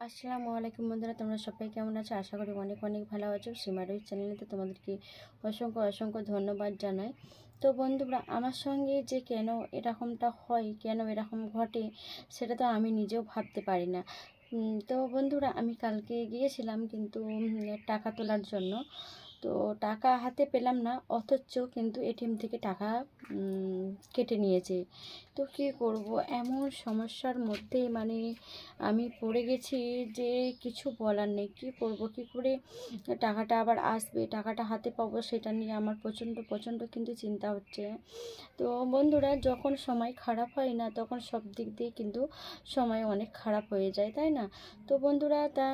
আসসালামু আলাইকুম বন্ধুরা, তোমরা সবাই কেমন আছো? আশা করি অনেক অনেক ভালো আছো। সীমারুই চ্যানেলেতে তোমাদেরকে অসংখ্য অসংখ্য ধন্যবাদ জানাই। তো বন্ধুরা, আমার সঙ্গে যে কেন এরকমটা হয়, কেন এরকম ঘটে, সেটা তো আমি নিজেও ভাবতে পারি না। তো বন্ধুরা, আমি কালকে গিয়েছিলাম কিন্তু টাকা তোলার জন্য। তো টাকা হাতে পেলাম না, অথচ কিন্তু এটিএম থেকে টাকা কেটে নিয়েছে। তো কী করব? এমন সমস্যার মধ্যে মানে আমি পড়ে গেছি যে কিছু বলার নেই। কী করব? কী করে টাকাটা আবার আসবে? টাকাটা হাতে পাবো সেটা নিয়ে আমার প্রচণ্ড প্রচণ্ড কিন্তু চিন্তা হচ্ছে। তো বন্ধুরা, যখন সময় খারাপ হয় না, তখন সব দিক দিয়ে কিন্তু সময় অনেক খারাপ হয়ে যায়, তাই না? তো বন্ধুরা, তা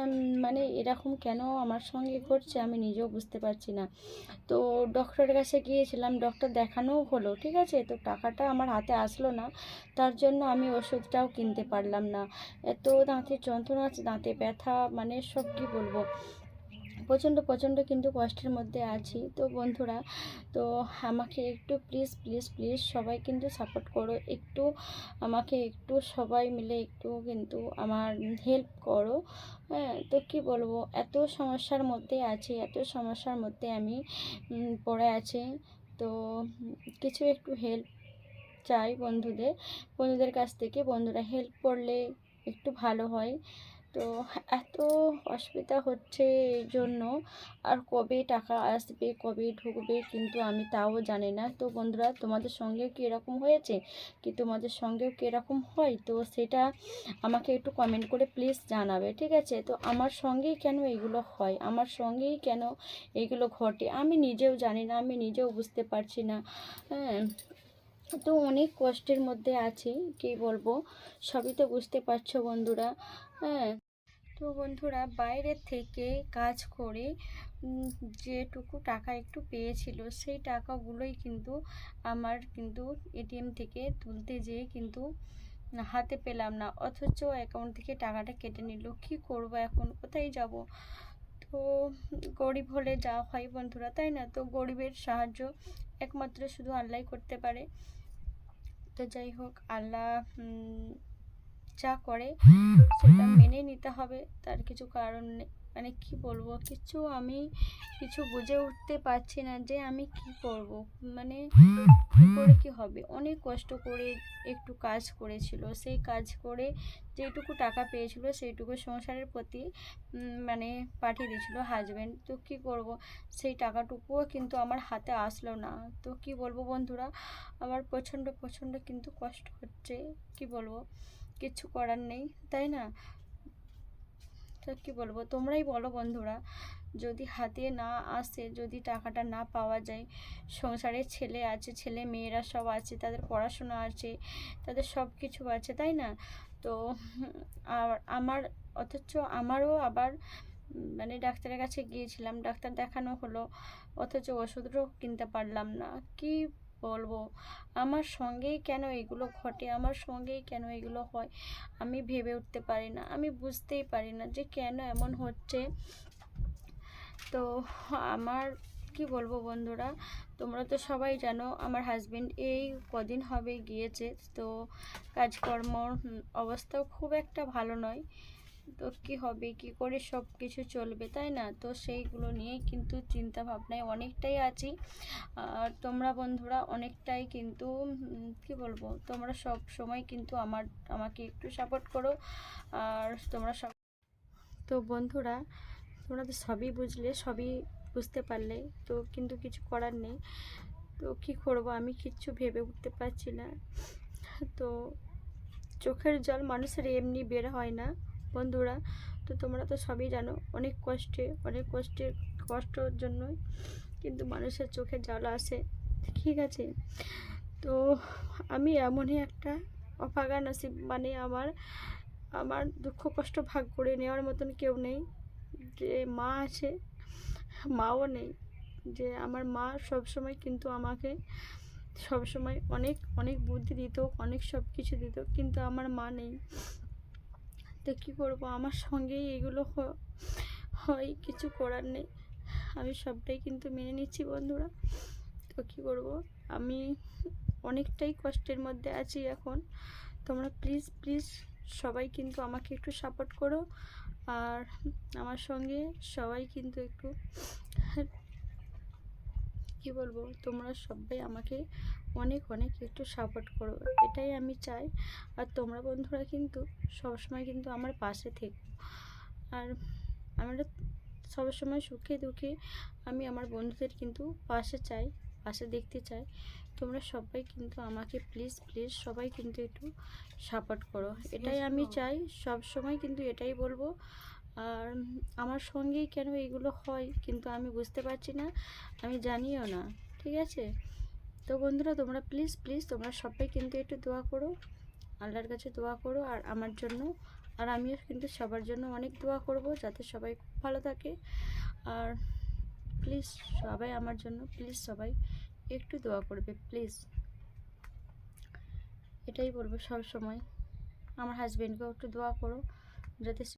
মানে এরকম কেন আমার সঙ্গে ঘটছে আমি নিজেও বুঝতে পারছি না। তো ডক্টরের কাছে গিয়েছিলাম ডক্টর দেখানোও হলো, ঠিক আছে? তো টাকাটা আমার হাতে আসলো না, তার জন্য আমি ওষুধটাও কিনতে পারলাম না। এত দাঁতের যন্ত্রণা আছে দাঁতে ব্যথা মানে সব কী বলব? প্রচণ্ড প্রচণ্ড কিন্তু কষ্টের মধ্যে আছি। তো বন্ধুরা, তো আমাকে একটু প্লিজ প্লিজ প্লিজ সবাই কিন্তু সাপোর্ট করো। একটু আমাকে একটু সবাই মিলে একটু কিন্তু আমার হেল্প করো। হ্যাঁ তো কি বলব? এত সমস্যার মধ্যে আছি, এত সমস্যার মধ্যে আমি পড়ে আছি। তো কিছু একটু হেল্প চাই বন্ধুদের। বন্ধুদের কাছ থেকে বন্ধুরা হেল্প করলে একটু ভালো হয়। তো এত অসুবিধা হচ্ছে এই জন্য। আর কবে টাকা আসবে, কবে ঢুকবে কিন্তু আমি তাও জানি না। তো বন্ধুরা, তোমাদের সঙ্গেও কি এরকম হয়েছে? কি তোমাদের সঙ্গেও কি এরকম হয়? তো সেটা আমাকে একটু কমেন্ট করে প্লিজ জানাবে, ঠিক আছে? তো আমার সঙ্গেই কেন এগুলো হয়? আমার সঙ্গেই কেন এগুলো ঘটে? আমি নিজেও জানি না, আমি নিজেও বুঝতে পারছি না। হ্যাঁ তো অনেক কষ্টের মধ্যে আছি, কি বলব? সবই তো বুঝতে পারছ বন্ধুরা। হ্যাঁ তো বন্ধুরা বাইরের থেকে কাজ করে যেটুকু টাকা একটু পেয়েছিল, সেই টাকাগুলোই কিন্তু আমার কিন্তু এটিএম থেকে তুলতে যেয়ে কিন্তু হাতে পেলাম না। অথচ অ্যাকাউন্ট থেকে টাকাটা কেটে নিল। কি করব এখন? কোথায় যাব? তো গরিব হলে যা হয় বন্ধুরা, তাই না? তো গরিবের সাহায্য একমাত্র শুধু আল্লাহ করতে পারে। তো যাই হোক, আল্লাহ যা করে সেটা মেনে নিতে হবে তার কিছু কারণ নেই। মানে কি বলব কিছু আমি কিছু বুঝে উঠতে পারছি না যে আমি কি করব। মানে কি করে কি হবে? অনেক কষ্ট করে একটু কাজ করেছিল। সেই কাজ করে যেটুকু টাকা পেয়েছিল সেইটুকু সংসারের প্রতি মানে পাঠিয়ে দিয়েছিল হাজব্যান্ড তো কি করব? সেই টাকাটুকুও কিন্তু আমার হাতে আসলো না। তো কি বলব বন্ধুরা আমার প্রচণ্ড প্রচণ্ড কিন্তু কষ্ট হচ্ছে। কি বলব? কিছু করার নেই, তাই না? তো কি বলব? তোমরাই বলো বন্ধুরা, যদি হাতে না আসে, যদি টাকাটা না পাওয়া যায়, সংসারে ছেলে আছে, ছেলে মেয়েরা সব আছে, তাদের পড়াশোনা আছে, তাদের সব কিছু আছে, তাই না? তো আর আমার, অথচ আমারও আবার মানে ডাক্তারের কাছে গিয়েছিলাম, ডাক্তার দেখানো হলো, অথচ ওষুধও কিনতে পারলাম না। কি বলব, আমার সঙ্গেই কেন এগুলো ঘটে? আমার সঙ্গেই কেন এগুলো হয়? আমি ভেবে উঠতে পারি না। আমি বুঝতেই পারি না যে কেন এমন হচ্ছে। তো আমার, কি বলব বন্ধুরা, তোমরা তো সবাই জানো আমার হাজব্যান্ড এই কদিন হবে গিয়েছে। তো কাজকর্মর অবস্থাও খুব একটা ভালো নয়। তো কি হবে? কি করে সব কিছু চলবে? তাই না? তো সেইগুলো নিয়েই কিন্তু চিন্তা ভাবনায় অনেকটাই আছি। আর তোমরা বন্ধুরা অনেকটাই কিন্তু কি বলব? তোমরা সব সময় কিন্তু আমার, আমাকে একটু সাপোর্ট করো। আর তোমরা সব তো বন্ধুরা, তোমরা তো সবই বুঝলে, সবই বুঝতে পারলে। তো কিন্তু কিছু করার নেই। তো কি করব? আমি কিচ্ছু ভেবে উঠতে পারছি না। তো চোখের জল মানুষের এমনি বের হয় না। বন্ধুরা, তো তোমরা তো সবই জানো, অনেক কষ্টে, অনেক কষ্টের, কষ্টর জন্যই কিন্তু মানুষের চোখে জল আসে। ঠিক আছে? তো আমি এমনই একটা অপাগা নসিব মানে আমার আমার দুঃখ কষ্ট ভাগ করে নেওয়ার মতন কেউ নেই। যে মা আছে, মাও নেই। যে আমার মা সব সময় কিন্তু আমাকে সব সময় অনেক অনেক বুদ্ধি দিত, অনেক সব কিছু দিত, কিন্তু আমার মা নেই। তো কী করব? আমার সঙ্গেই এগুলো হয়, কিছু করার নেই। আমি সবটাই কিন্তু মেনে নিচ্ছি বন্ধুরা। তো কী করব? আমি অনেকটাই কষ্টের মধ্যে আছি এখন। তোমরা প্লিজ প্লিজ সবাই কিন্তু আমাকে একটু সাপোর্ট করো। আর আমার সঙ্গে সবাই কিন্তু একটু কি বলব? তোমরা সবাই আমাকে অনেক অনেক একটু সাপোর্ট করো। এটাই আমি চাই। আর তোমরা বন্ধুরা কিন্তু সবসময় কিন্তু আমার পাশে থেকো। আর আমরা সবসময় সুখে দুঃখে আমি আমার বন্ধুদের কিন্তু পাশে চাই পাশে দেখতে চাই। তোমরা সবাই কিন্তু আমাকে প্লিজ প্লিজ সবাই কিন্তু একটু সাপোর্ট করো। এটাই আমি চাই। সব সময় কিন্তু এটাই বলব। আর আমার সঙ্গেই কেন এগুলো হয় কিন্তু আমি বুঝতে পারছি না, আমি জানিও না, ঠিক আছে? তো বন্ধুরা, তোমরা প্লিজ প্লিজ তোমরা সবাই কিন্তু একটু দোয়া করো, আল্লাহর কাছে দোয়া করো আর আমার জন্য, আর আমিও কিন্তু সবার জন্য অনেক দোয়া করব যাতে সবাই খুব ভালো থাকে। আর প্লিজ সবাই আমার জন্য প্লিজ সবাই একটু দোয়া করবে প্লিজ এটাই বলব সব সময়। আমার হাজব্যান্ডকেও একটু দোয়া করো, যাতে